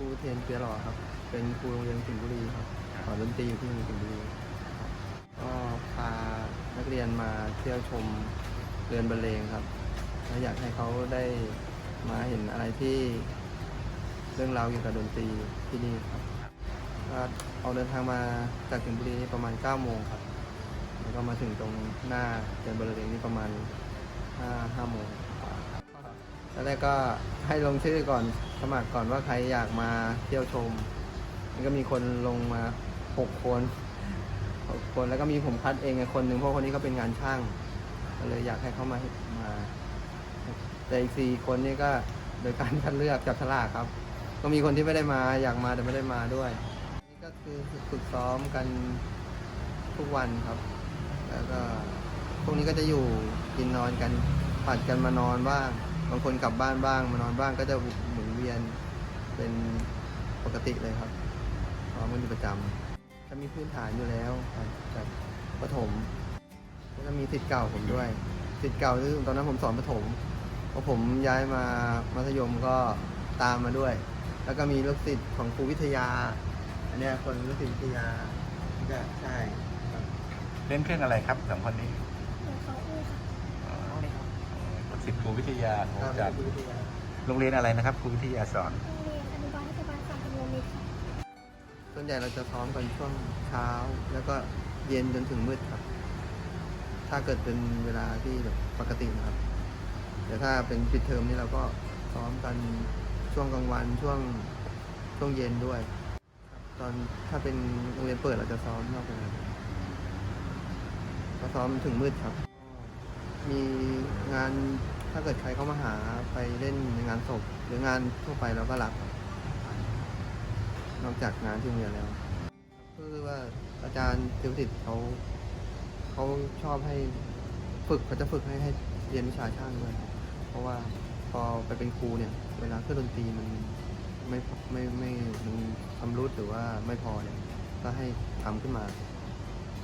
ครูเทนเปียหล่อครับ เป็นครูโรงเรียนสิงห์บุรีครับสอนดนตรีอยู่ที่สิงห์บุรีครับก็พานักเรียนมาเที่ยวชมเรือนบรรเลงครับและอยากให้เขาได้มาเห็นอะไรที่ เรื่องราวเกี่ยวกับดนตรีที่นี่ครับก็เอาเดินทางมาจากสิงห์บุรีประมาณ9โมงครับ แล้วก็มาถึงตรงหน้าเรือนบรรเลงนี่ประมาณ5 5โมง แรกก็ให้ลงชื่อก่อนสมัครก่อนว่าใครอยากมาเที่ยวชมมันก็มีคนลงมาหกคนหกคนแล้วก็มีผมคัดเองไงคนหนึ่งเพราะคนนี้เขาเป็นงานช่างก็เลยอยากให้เขามามา แต่อีกสี่คนนี่ก็โดยการคัดเลือกจับฉลากครับ ก็มีคนที่ไม่ได้มาอยากมาแต่ไม่ได้มาด้วย นี่ก็คือฝึกซ้อมกันทุกวันครับ แล้วก็พวกนี้ก็จะอยู่กินนอนกันผัดกันมานอนบ้าง บางคนกลับบ้านบ้างมานอนบ้างก็จะหมุนเวียนเป็นปกติเลยครับซ้อมกันอยู่ประจำจะมีพื้นฐานอยู่แล้วจากประถมแล้วก็มีสิทธิ์เก่าผมด้วยสิทธิ์เก่าคือตอนนั้นผมสอนประถมพอผมย้ายมามัธยมก็ตามมาด้วย แล้วก็มีลูกศิษย์ของครูวิทยา อันนี้คนลูกศิษย์วิทยาใช่ครับเล่นเครื่องอะไรครับสองคนนี้เขาอู้ค่ะ อ๋ อสิทธิ์ครูวิทยาครูครับจากครูวิทยาโรงเรียนอะไรนะครับครูวิทยาสอนโรงเรียนอนุบาลเทศบาลสามตำบลมิตรค่ะส่วนใหญ่เราจะซ้อมกันช่วงเช้า แล้วก็เย็นจนถึงมืดครับ ถ้าเกิดเป็นเวลาที่แบบปกตินะครับ แต่ถ้าเป็นปิดเทอมนี่เราก็ซ้อมกันช่วงกลางวันช่วงช่วงเย็นด้วยครับตอนถ้าเป็นโรงเรียนเปิดเราจะซ้อมนอกเวลาก็ซ้อมถึงมืดครับ มีงาน ถ้าเกิดใครเข้ามาหาไปเล่นในงานศพหรืองานทั่วไปเราก็รับ นอกจากงานที่โรงเรียนแล้ว ก็คือว่าอาจารย์ติวสิทธิ์เขาเขาชอบให้ฝึกเขาจะฝึกให้ให้เรียนวิชาช่างด้วย เพราะว่าพอไปเป็นครูเนี่ย เวลาเครื่องดนตรีมันไม่ไม่ไม่มันชำรุดหรือว่าไม่พอเนี่ยก็ให้ทำขึ้นมา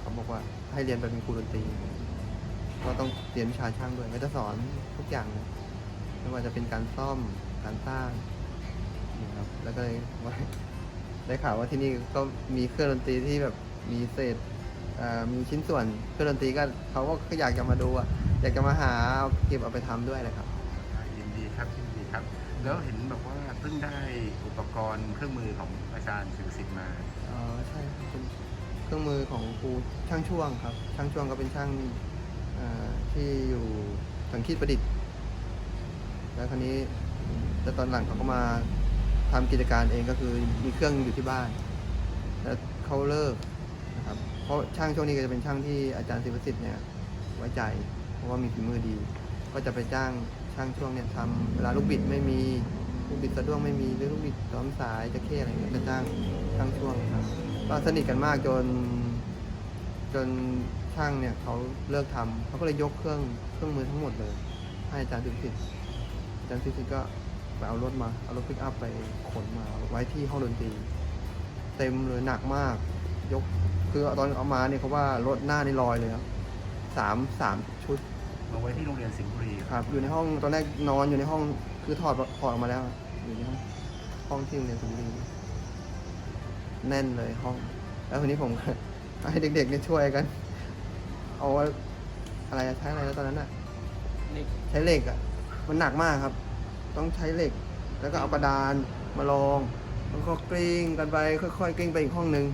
เขาบอกว่าให้เรียนไปเป็นครูดนตรี ก็ต้องเรียนวิชาช่างด้วย ก็จะสอนทุกอย่างเลยไม่ว่าจะเป็นการซ่อมการสร้างนะครับแล้วก็เลยว่าได้ข่าวว่าที่นี่ก็มีเครื่องดนตรีที่แบบมีเศษเอ่อมีชิ้นส่วนเครื่องดนตรีก็เขาก็อยากจะมาดูอะอยากจะมาหาเอาเก็บเอาไปทำด้วยเลยครับยินดีครับยินดีครับ แล้วเห็นบอกว่าเพิ่งได้อุปกรณ์เครื่องมือของอาจารย์สุรสิทธิ์มาอ๋อใช่ครับเป็นเครื่องมือของครูช่างช่วงครับ ช่างช่วงก็เป็นช่างเอ่อ ที่อยู่สังคีตประดิษฐ์ แล้วคราวนี้แต่ตอนหลังเขาก็มาทำกิจการเองก็คือมีเครื่องอยู่ที่บ้าน แล้วเขาเลิกนะครับ เพราะช่างช่วงนี้ก็จะเป็นช่างที่อาจารย์ศิวสิทธิ์เนี่ยไว้ใจ เพราะว่ามีฝีมือดี ก็จะไปจ้างช่างช่วงเนี่ยทำเวลาลูกบิดไม่มีลูกบิดสะดุ้งไม่มีหรือลูกบิดซ้อมสายจะเข้อะไรเงี้ยจะจ้างช่างช่วงครับก็สนิทกันมากจนจน ช่างเนี่ยเขาเลิกทำเขาก็เลยยกเครื่องเครื่องมือทั้งหมดเลย ให้อาจารย์ศิวสิทธิ์อาจารย์ศิวสิทธิ์ก็ไปเอารถมาเอารถปิกอัพไปขนมาไว้ที่ห้องดนตรี เต็มเลยหนักมาก ยกคือตอนเอามาเนี่ยเขาว่ารถหน้านี่ลอยเลยครับสามสามชุดมาไว้ที่โรงเรียนสิงห์บุรีครับอยู่ในห้องตอนแรกนอนอยู่ในห้องคือถอดถอดออกมาแล้ว อยู่ในห้องห้องที่โรงเรียนสุนทรีแน่นเลยห้อง แล้วทีนี้ผมให้เด็กๆเนี่ยช่วยกัน เอาว่าอะไรอะใช้อะไรแล้วตอนนั้นอะใช้เหล็กอะมันหนักมากครับ ต้องใช้เหล็ก แล้วก็เอากระดานมาลองแล้วก็กลิ้งกันไปค่อยๆกลิ้งไปอีกห้องหนึ่ง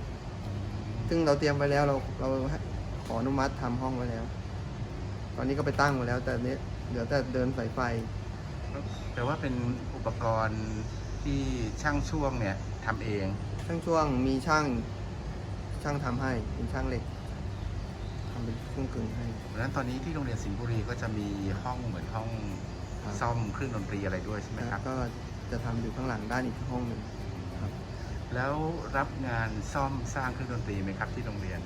ซึ่งเราเตรียมไปแล้วเราเราขออนุมัติทำห้องไว้แล้ว ตอนนี้ก็ไปตั้งมาแล้ว แต่เนี้ยเดี๋ยวแต่เดินสายไฟ แต่ว่าเป็นอุปกรณ์ที่ช่างช่วงเนี่ยทำเอง ช่างช่วงมีช่างช่างทำให้เป็นช่างเหล็ก ทำเป็นเครื่องกึ่งให้ เพราะฉะนั้นตอนนี้ที่โรงเรียนสิงห์บุรีก็จะมีห้องเหมือนห้องครับ ซ่อมเครื่องดนตรีอะไรด้วยใช่ไหมครับก็จะทำอยู่ข้างหลังด้านอีกห้องหนึ่งครับ แล้วรับงานซ่อมสร้างเครื่องดนตรีไหมครับที่โรงเรียน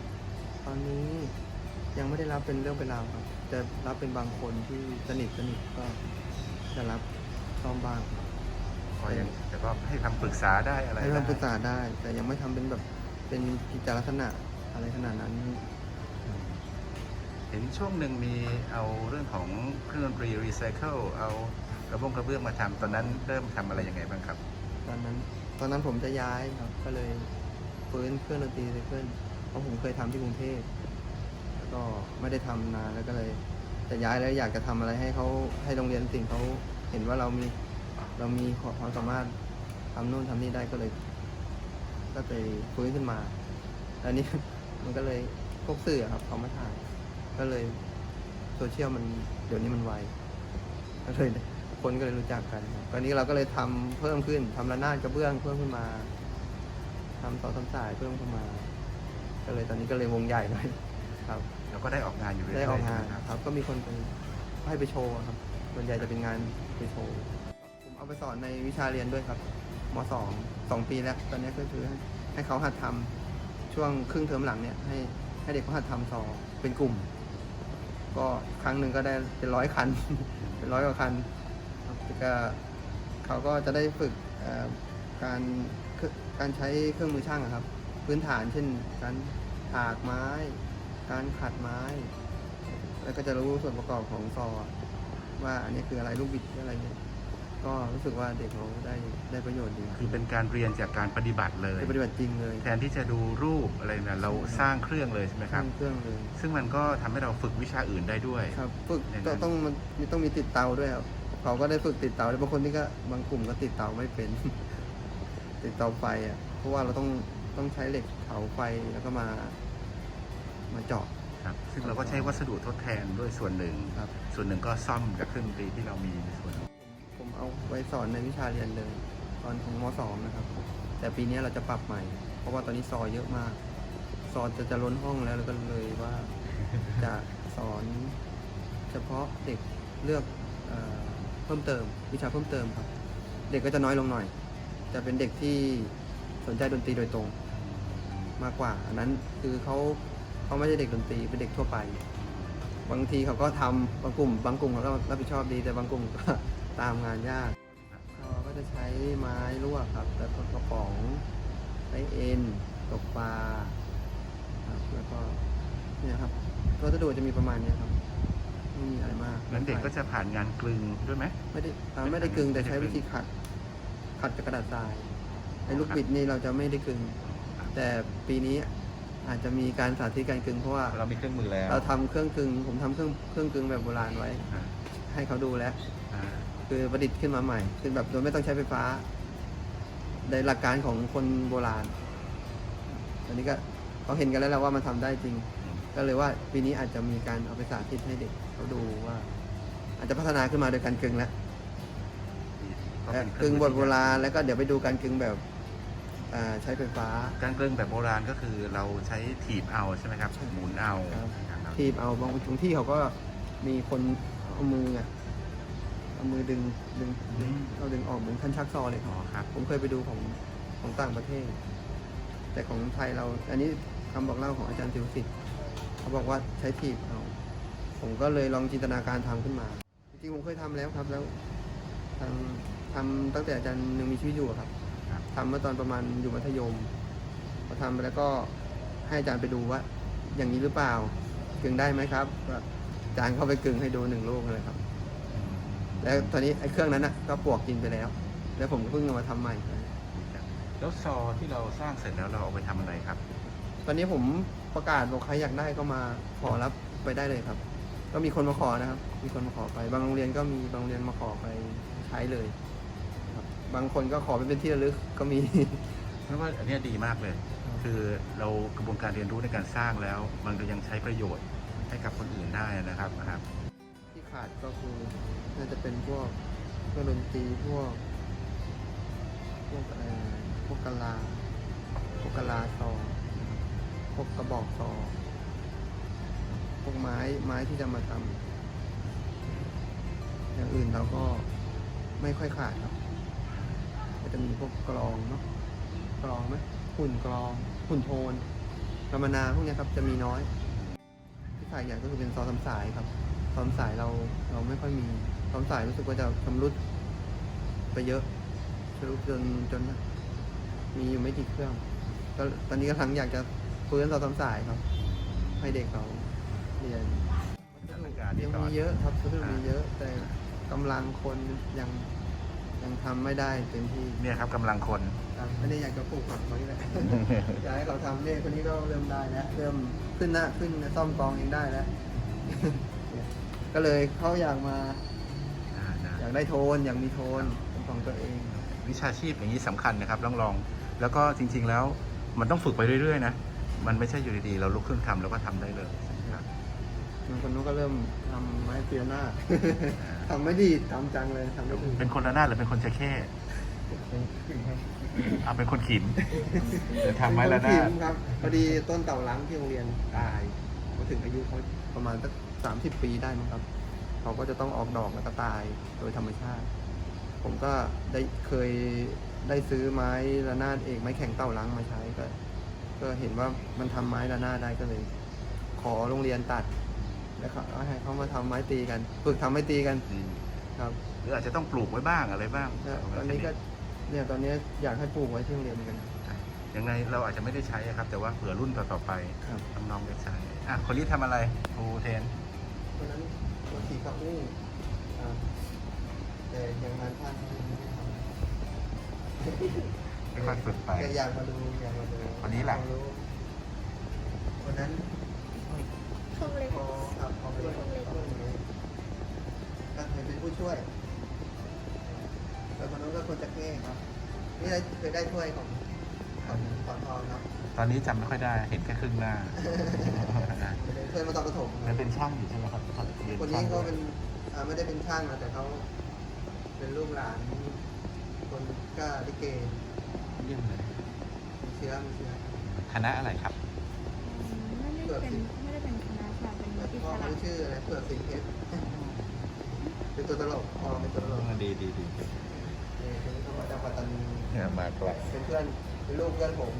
ตอนนี้ยังไม่ได้รับเป็นเรื่องเป็นราวครับ จะรับเป็นบางคนที่สนิทสนิทก็จะรับซ่อมบ้างก็ยังแต่ก็ให้คำปรึกษาได้อะไรให้ได้ คำปรึกษาได้ แต่ยังไม่ทำเป็นแบบเป็นกิจลักษณะอะไรขนาดนั้นเห็นช่วงหนึ่งมีเอาเรื่องของเครื่องดนตรีรีไซเคิลเอากระบงกระเบื้องมาทำตอนนั้นเริ่มทำอะไรยังไงบ้างครับ ตอนนั้นตอนนั้นผมจะย้ายครับ ก็เลยฟื้นเครื่องดนตรีไซเคิลเพราะผมเคยทำที่กรุงเทพแล้วก็ไม่ได้ทำนานแล้วก็เลยจะย้ายแล้วอยากจะทำอะไรให้เขาให้โรงเรียนสิ่งเขาเห็นว่าเรามีเรามีความสามารถทำนู่นทำนี่ได้ก็เลย ก็เลยฟื้นขึ้นมาแล้วนี่ มันก็เลยพวกสื่อครับเขามาถ่าย ก็เลยโซเชียลมันเดี๋ยวนี้มันไวก็เลยคนก็เลยรู้จักกันครับตอนนี้เราก็เลยทำเพิ่มขึ้นทำระนาดกระเบื้องเพิ่มขึ้นมาทำต่อทำสายเพิ่มขึ้นมา ก็เลยตอนนี้ก็เลยวงใหญ่หน่อยครับเราก็ได้ออกงานอยู่เรื่อยๆได้ออกงานใช่หมครับ ก็มีคนไปให้ไปโชว์ครับ ส่วนใหญ่จะเป็นงานไปโชว์ ผมเอาไปสอนในวิชาเรียนด้วยครับมสองสองปีแล้ว ตอนนี้ก็คือให้ให้เขาหัดทำช่วงครึ่งเทอมหลังเนี่ยให้ให้เด็กเขาหัดทำซอเป็นกลุ่ม ก็ครั้งหนึ่งก็ได้เป็นร้อยคัน เป็นร้อยกว่าคันก็เขาก็จะได้ฝึกการการใช้เครื่องมือช่างครับ พื้นฐานเช่น การถากไม้ การขัดไม้ แล้วก็จะรู้ส่วนประกอบของซอว่าอันนี้คืออะไรลูกบิดออะไรเนี่ย ก็รู้สึกว่าเด็กเขาได้ได้ประโยชน์ดีคือเป็นการเรียนจากการปฏิบัติเลย ได้ปฏิบัติจริงเลยแทนที่จะดูรูปอะไรนะเราสร้างเครื่องเลยใช่ไหมเคครื่รัอบงเครื่องเลยซึ่งมันก็ทำให้เราฝึกวิชาอื่นได้ด้วย ครับฝึกอย่างนั้ต้อนงต้องมันมีต้องมีติดเตาด้วยครับเขาก็ได้ฝึกติดเตาด้วยบางคนที่ก็บางกลุ่มก็ติดเตาไม่เป็น ติดเตาไฟอะเพราะว่าเราต้องต้องใช้เหล็กเผาไฟแล้วก็มา มาเจาะ ครับซึ่งเราก็ใช้วัสดุทดแทนด้วยส่วนหนึ่ง ครับ ส่วนหนึ่งก็ซ่อมจากเครื่องดนตรีที่เรามีในส่วนผม เอาไว้สอนในวิชาเรียนเลย ตอนของมสองนะครับ แต่ปีนี้เราจะปรับใหม่ เพราะว่าตอนนี้ซอเยอะมาก ซอจะจะล้นห้องแล้วแล้วก็เลยว่าจะสอนเฉพาะเด็กเลือกเออเพิ่มเติม วิชาเพิ่มเติมครับ เด็กก็จะน้อยลงหน่อย จะเป็นเด็กที่สนใจดนตรีโดยตรงมากกว่า อันนั้นคือเขาเขาไม่ใช่เด็กดนตรีเป็นเด็กทั่วไป บางทีเขาก็ทำบางกลุ่ม บางกลุ่มเขาก็รับผิดชอบดีแต่บางกลุ่มก็ ตามงานยากเขาก็จะใช้ไม้ลวกครับแล้วก็กระป๋องใช้เอ็นตกปลาครับแล้วก็เนี่ยครับวัสดุจะมีประมาณเนี้ยครับไม่มีอะไรมากนั้นเด็กก็จะผ่านงานกลึงด้วยไหมไม่ได้อ่าไม่ได้กึงแต่ใช้วิธีขัด ขัดกับกระดาษทรายไอ้ลูกบิดนี่เราจะไม่ได้กึง แต่ปีนี้อาจจะมีการสาธิตการกึงเพราะว่าเรามีเครื่องมือแล้ว เราทำเครื่องกึงผมทำเครื่องเครื่องกึงแบบโบราณไว้อ่าให้เขาดูแล้วอ่า คือประดิษฐ์ขึ้นมาใหม่คือแบบโดยไม่ต้องใช้ไฟฟ้าในหลักการของคนโบราณ อันนี้ก็เขาเห็นกันแล้วแหละว่ามันทำได้จริงอืมก็เลยว่าปีนี้อาจจะมีการเอาไปสาธิตให้เด็กเขาดูว่า อาจจะพัฒนาขึ้นมาโดยการกึงแล้วก็เป็นเคกึรื่งมืบทโบราณแล้วก็เดี๋ยวไปดูการกึงแบบอ่าใช้ไฟฟ้า การกลึงแบบโบราณก็คือเราใช้ถีบเอาใช่ไหมครับใช่หมุนเอาครับอย่างนั้นทีบเอาบางบางที่เขาก็มีคนเอามืออะ เอามือดึงดึงดึงเราดึงออกเหมือนคันชักซอเลยคอ๋รัอบครับ ผมเคยไปดูของของต่างประเทศ แต่ของไทยเรา อันนี้คำบอกเล่าของอาจารย์ติวสิทธิ์เขาบอกว่าใช้ทีบเอาผมก็เลยลองจินตนาการทำขึ้นมา จริงๆผมเคยทำแล้วครับ แล้วทางทำตั้งแต่อาจารย์ยังมีชีวิตอยู่อะครับครับทำเมื่อตอนประมาณอยู่มัธยมพอทำไปแล้วก็ให้อาจารย์ไปดูว่า อย่างนี้หรือเปล่ากึ่งได้ไหมครับก็อาจารย์เข้าไปกึ่งให้ดูหนึ่งลูกเลยครับ แล้วตอนนี้ไอ้เครื่องนั้นน่ะก็ปลวกกินไปแล้ว แล้วผมก็เพิ่งเอามาทำใหม่ แล้วซอที่เราสร้างเสร็จแล้วเราเอาไปทำอะไรครับ ตอนนี้ผมประกาศบอกใครอยากได้ก็มาขอรับไปได้เลยครับ ก็มีคนมาขอนะครับ มีคนมาขอไป บางโรงเรียนก็มีบางโรงเรียนมาขอไปใช้เลยครับ บางคนก็ขอไปเป็นที่ระลึกก็มี เพราะว่าอันเนี้ยดีมากเลยคือเรากระบวนการเรียนรู้ในการสร้างแล้ว มันก็ยังใช้ประโยชน์ให้กับคนอื่นได้นะครับนะครับที่ ขาดก็คือน่าจะเป็นพวกเครื่องดนตรีพวก พวกอะไรพวกกะลา พวกกะลาซอพวกกระบอกซอพวกไม้ไม้ที่จะมาทำอย่างอื่นเราก็ไม่ค่อยขาดครับก็จะมีพวกกลองเนาะกลองไหมหุ่นกลองหุ่นโทนกรรมนาพวกนี้ครับจะมีน้อยที่ขาดอย่างก็คือเป็นซอสำสายครับ ซอสำสายเราเราไม่ค่อยมีซอสำสายรู้สึกว่าจะชำรุดไปเยอะชำรุดจนจนมีอยู่ไม่กี่เครื่องก็ตอนนี้กำลังอยากจะฟื้นซอสำสายครับ ให้เด็กเขาเรียนสถานการณ์ที่ยังสอนมีเยอะครับวัสดุมีเยอะ แต่กำลังคนยังยยังทำไม่ได้เต็มที่เนี่ยครับกำลังคนครับไม่ได้อยากจะปลูกผักเขานี่แหละอยากให้เขาทำเนี่ยคนนี้ก็เริ่มได้แล้วเริ่มขึ้นหน้าขึ้นซ่อมกองเองได้แล้ว ก็เลยเขาอยากมาอ่านะอยากได้โทนอยากมีโทนเป็นของตัวเองวิชาชีพอย่างนี้สำคัญนะครับลองลองแล้วก็จริง ๆแล้วมันต้องฝึกไปเรื่อยๆนะมันไม่ใช่อยู่ดีๆเราลุกขึ้นทำแล้วก็ทำได้เลยครับบางคนนู้นก็เริ่มทำไม้เปียหน้าทำไม่ดีทำจังเลยทำไม่ดีเป็นคนละหน้าดหรือเป็นคนจะเข้อ่าเป็นคนขินเดี๋ยวทำไม้ละหเป็น้านคนดทีมครับพอดีต้นเต่าหลังที่โรงเรียนตายพอถึงอายุเขาประมาณสัก สามสิบปีได้มั้งครับ เขาก็จะต้องออกดอกแล้วก็ตายโดยธรรมชาติ ผมก็ได้เคยได้ซื้อไม้ระนาดเอกไม้แข็งเต่าหลังมาใช้ก็ ก็เห็นว่ามันทำไม้ระนาดได้ก็เลย ขอโรงเรียนตัด แล้วเขาให้เขามาทำไม้ตีกันฝึกทำไม้ตีกันอืมครับหรืออาจจะต้องปลูกไว้บ้างอะไรบ้างแล้วตอนนี้ก็เนี่ยตอนนี้อยากให้ปลูกไว้ที่โรงเรียนเหมือนกันยังไงเราอาจจะไม่ได้ใช้อะครับ แต่ว่าเผื่อรุ่นต่อๆไปครับน้องๆได้ใช้อะคนนี้ทำอะไรครูเทน เพราะฉะนั้นตัวขี่กระอู้อ่าแต่ยังงานท่านยังไม่ได้ทำค่อยๆฝึกไปแกอยากมาดูอยากมาดูคนนี้ล่ะอยากรู้วันนั้นทองเล็กพอครับพอไปก็เคยเป็นผู้ช่วยแต่คนนู้นก็คนจะเก้ครับนี่ได้เคยได้ถ้วยของของของทองครับตอนนี้จำไม่ค่อยได้ เห็นแค่ครึ่งหน้า เคยมาตอนประถมคมัรันบเป็นช่างอยู่ใช่ไหมครับเรียคนช่านี้งเขาด้วยเป็นอ่าไม่ได้เป็นช่างนะแต่เขาเป็นลูกหลาน คนกล้าลิเกเยี่ยมเลยมีเชื้อมีเชื้อ คณะอะไรครับ ไม่ได้เป็นไม่ได้เป็นคณะค่ะเป็นแล้วอิพ่อสระเขาชื่ออะไรเผือกสิงเพชรเป็นตัวตลกพ่อเป็นตัวตลกดีดีดีนี่คนนี้เขามาจากปัตตานีเนี่ยมาไกลเป็นเพื่อนเป็นลูกเพื่อนผม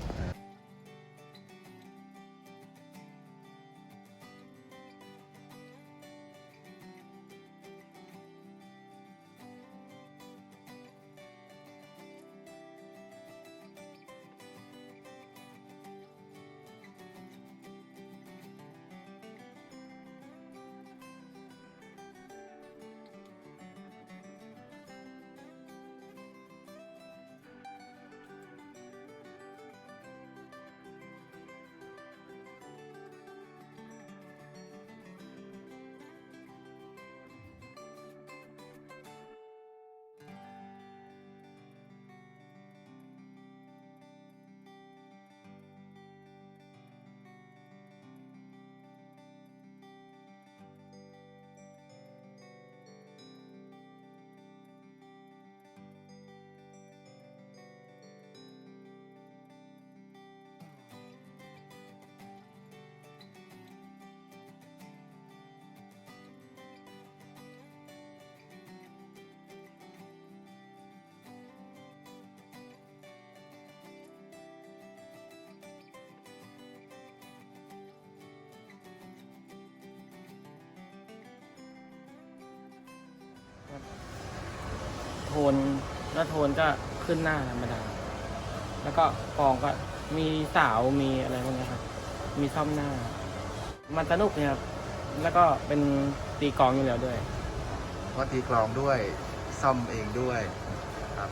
โทนแล้วโทนก็ขึ้นหน้าธรรมดา แล้วก็กองก็มีสาวมีอะไรพวกเนี้ยครับ มีซ่อมหน้า มันสนุกเนี่ยครับ แล้วก็เป็นตีกลองอยู่แล้วด้วยว่าตีกลองด้วยซ่อมเองด้วย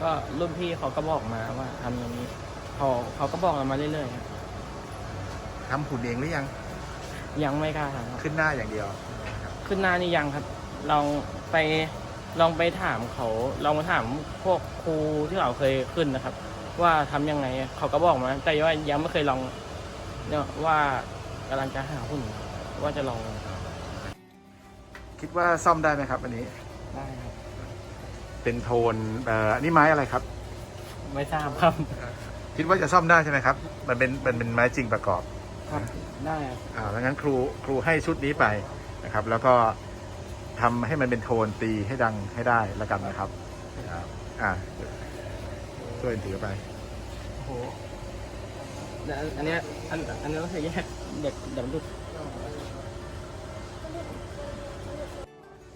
ก็รุ่นพี่เขาก็บอกมาว่าทำอย่างนี้เขาเขาก็บอกเรามาเรื่อยๆครับทำหุ่นเองหรือยัง ยังไม่กล้าทำครับ ขึ้นหน้าอย่างเดียว ขึ้นหน้านี่ยังครับลองไป ลองไปถามเขาลองไปถามพวกครูที่เราเคยขึ้นนะครับ ว่าทำยังไงเขาก็บอกมา แต่ว่ายังไม่เคยลองเนี่ยว่ากำลังจะหาหุ่นว่าจะลองคิดว่าซ่อมได้ไหมครับ อันนี้ ได้ครับ เป็นโทนเอ่ออันนี่ไม้อะไรครับ ไม่ทราบครับคิดว่าจะซ่อมได้ใช่ไหมครับ มันเป็นมันเป็นไม้จริงประกอบ ครับได้ครับ อ่าดังนั้นครูครูให้ชุดนี้ไปนะครับ แล้วก็ ทำให้มันเป็นโทนตีให้ดังให้ได้แล้วกันนะครับครับอ่าช่วยถือไปโอ้โหเดี๋ยวอันเนี้ยอันอันนี้ต้องใช้แยกเด็กเดี๋ยวมันหลุด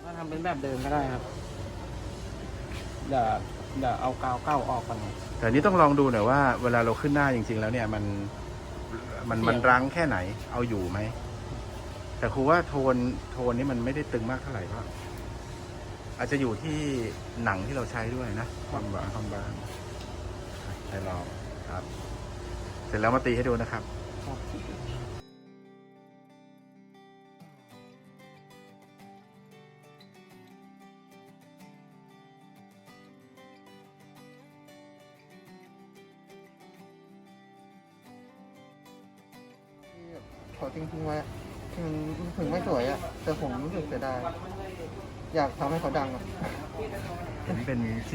ถ้าทำเป็นแบบเดิมก็ได้ครับเดี๋ยวเดี๋ยวเอากาวเก้าออกก่อนครับแต่อันนี้ต้องลองดูหน่อยว่าเวลาเราขึ้นหน้าจริง ๆ แล้วเนี่ยมันมันมันรั้งแค่ไหนเอาอยู่ไหม แต่ครูว่าโทนโทนนี้มันไม่ได้ตึงมากเท่าไหร่เพราะอาจจะอยู่ที่หนังที่เราใช้ด้วยนะความบางความบางให้ลองครับ เสร็จแล้วมาตีให้ดูนะครับ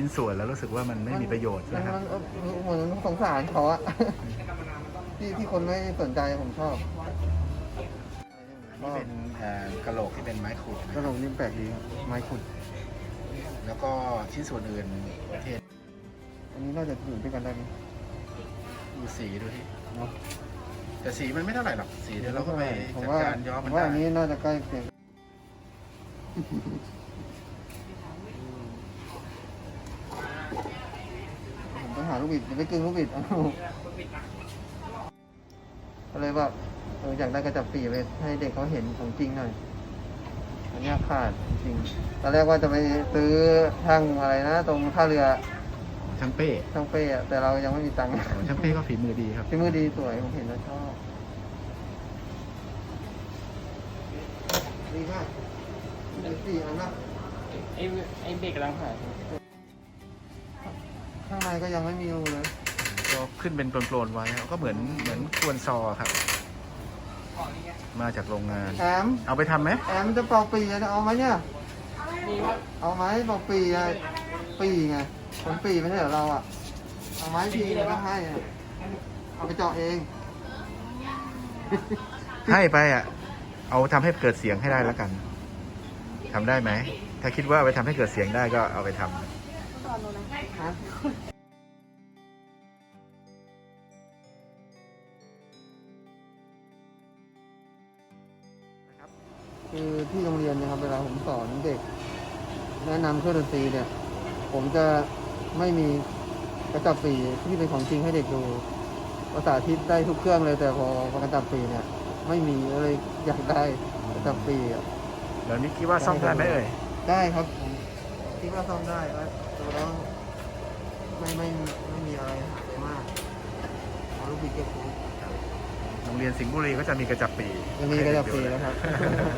ชิ้นส่วนแล้วรู้สึกว่ามันไม่มีประโยชน์มันะนครับ มันเออเหมือนสงสารเขาอะที่ที่คนไม่สนใจผมชอบนี่เป็นกระโหลกที่เป็นไม้ขูดกระโหลกนี่แปลกดีครับไม้ขุด แล้วก็ชิ้นส่วนอื่นประเทศอันนี้น่าจะอยู่ด้วยกันได้ไหมดูสีดูที่เนาะแต่สีมันไม่เท่าไหร่หรอกสีเดี๋ยวเราก็ไปผมจัดว่าการย้อมผมันมว่าได้อันนี้น่าจะใกล้เคียงผมต้อง หาลูกบิดอย่าไปกึ่งลูกบิดเอาก็เลยว่าเอออยากได้กระจับปีไปให้เด็กเขาเห็นของจริงหน่อยอันเนี้ยขาดจริงตอนแรกว่าจะไปซื้อช่างอะไรนะ ตรงท่าเรือช่างเป้ช่างเป้อะแต่เรายังไม่มีตังค์ช่างเป้ก็ฝีมือดีครับที่มือดีสวยผมเห็นแล้วชอบดีมากดีสี่อันละไอ้ไอ้เบรกกำลังหาย ข้างในก็ยังไม่มีรูเลยก็ขึ้นเป็นโปรนๆไว้ครับก็เหมือนเหมือนควนซอครับ มาจากโรงงาน แอมเอาไปทำไหมแอมจะเป่าปีอะเอาไหมเนี่ยดีว่าเอาไหมเป่าปีอะปีไงผลปีไม่ใช่เหรอเราอะเอาไหมปีแล้วก็ให้อะเอาไปเจาะเอง ให้ไปอะ เอาทำให้เกิดเสียงให้ได้แล้วกันทำได้ไหม ถ้าคิดว่าเอาไปทำให้เกิดเสียงได้ก็เอาไปทำ ฮะคือที่โรงเรียนเนะครับเวลาผมสอนเด็ก แนะนำเครื่องดนตรีเนี่ย ผมจะไม่มีกระจับปีที่เป็นของจริงให้เด็กดูภาษาทิศได้ทุกเครื่องเลยแต่พอกระจับปีเนี่ย ไม่มีเลยอยากได้กระจับปีอะแล้วนี่คิดว่าซ่อมได้ไหมเอ่ย ได้ครับผม คิดว่าซ่อมได้แล้วดูแล้วไม่ไม่ไม่มีอะไรมากเอาลูกบิดเก็บไว้โรงเรียนสิงห์บุรีก็จะมีกระจับปีจะมีกระจับปีแล้วครับ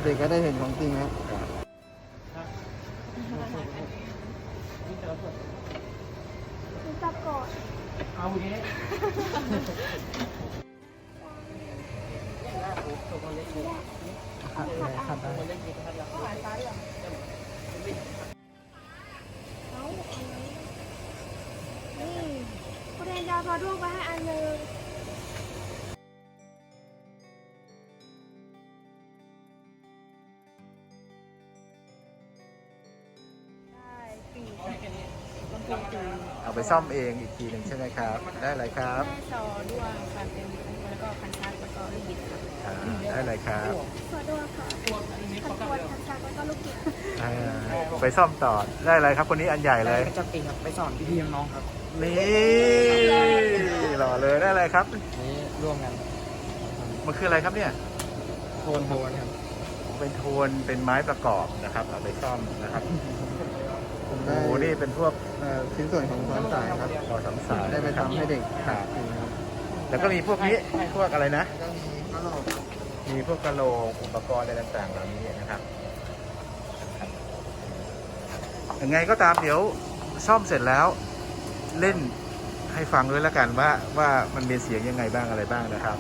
เด็กก็ได้เห็นของจริงครับจับก่อนเอาอย่างนี้ขัดได้เอา ซ่อมเองอีกทีหนึ่งใช่ไหมครับ ได้เลยครับ ได้ซอด้วงค่ะเป็นแล้วก็คันชักแล้วก็ลูกบิดค่ะอ่าได้เลยครับซอด้วงค่ะคันกวนคันชักแล้วก็ลูกบิดอ่าไปซ่อมต่อได้เลยครับคนนี้อันใหญ่เลยกระจับปีครับไปสอนพี่ๆน้องๆครับนี่หล่อเลยได้เลยครับนี่ร่วมกันมันคืออะไรครับเนี่ยโทนโทนครับเป็นโทนเป็นไม้ประกอบนะครับเอาไปซ่อมนะครับ ผมโอ้ได้โหนี่เป็นพวกเอ่อชิ้นส่วนของซ้อนสายครับต่อสามสายได้ไปทำให้เด็กครับจริงครับแล้วก็มีพวกนี้พวกอะไรนะแล้วก็มีกระโหลกครับมีพวกกะโหลกอุปกรณ์อะไรต่างๆเหล่านี้นะครับยังไงก็ตามเดี๋ยวซ่อมเสร็จแล้วเล่นให้ฟังด้วยแล้วกันว่าว่ามันมีเสียงยังไงบ้างอะไรบ้างนะครับ